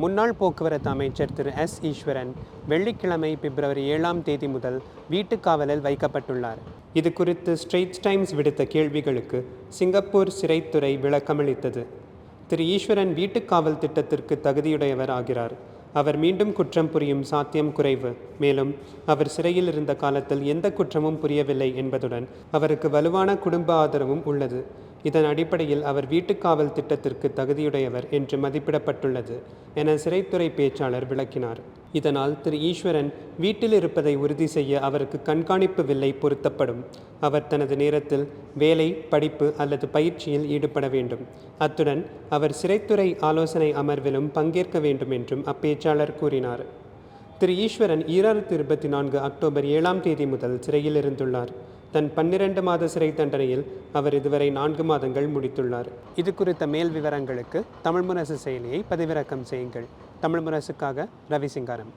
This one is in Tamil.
முன்னாள் போக்குவரத்து அமைச்சர் திரு எஸ் ஈஸ்வரன் வெள்ளிக்கிழமை பிப்ரவரி ஏழாம் தேதி முதல் வீட்டுக்காவலில் வைக்கப்பட்டுள்ளார். இது குறித்து ஸ்ட்ரெயிட்ஸ் டைம்ஸ் விடுத்த கேள்விகளுக்கு சிங்கப்பூர் சிறைத்துறை விளக்கமளித்தது திரு ஈஸ்வரன் வீட்டுக்காவல் திட்டத்திற்கு தகுதியுடையவர் ஆகிறார். அவர் மீண்டும் குற்றம் புரியும் சாத்தியம் குறைவு. மேலும் அவர் சிறையில் இருந்த காலத்தில் எந்த குற்றமும் புரியவில்லை என்பதுடன் அவருக்கு வலுவான குடும்ப ஆதரவும் உள்ளது. இதன் அடிப்படையில் அவர் வீட்டுக்காவல் திட்டத்திற்கு தகுதியுடையவர் என்று மதிப்பிடப்பட்டுள்ளது என சிறைத்துறை பேச்சாளர் விளக்கினார். இதனால் திரு ஈஸ்வரன் வீட்டில் இருப்பதை உறுதி செய்ய அவருக்கு கண்காணிப்பு வில்லை பொருத்தப்படும். அவர் தனது நேரத்தில் வேலை படிப்பு அல்லது பயிற்சியில் ஈடுபட வேண்டும். அத்துடன் அவர் சிறைத்துறை ஆலோசனை அமர்விலும் பங்கேற்க வேண்டும் என்றும் அப்பேச்சாளர் கூறினார். திரு ஈஸ்வரன் ஈராயிரத்தி இருபத்தி நான்கு அக்டோபர் ஏழாம் தேதி முதல் சிறையில் இருந்துள்ளார். தன் பன்னிரண்டு மாத சிறை தண்டனையில் அவர் இதுவரை நான்கு மாதங்கள் முடித்துள்ளார். இது குறித்த மேல் விவரங்களுக்கு தமிழ் முரசு செயலியை பதிவிறக்கம் செய்யுங்கள். தமிழ் முரசுக்காக ரவி சிங்காரம்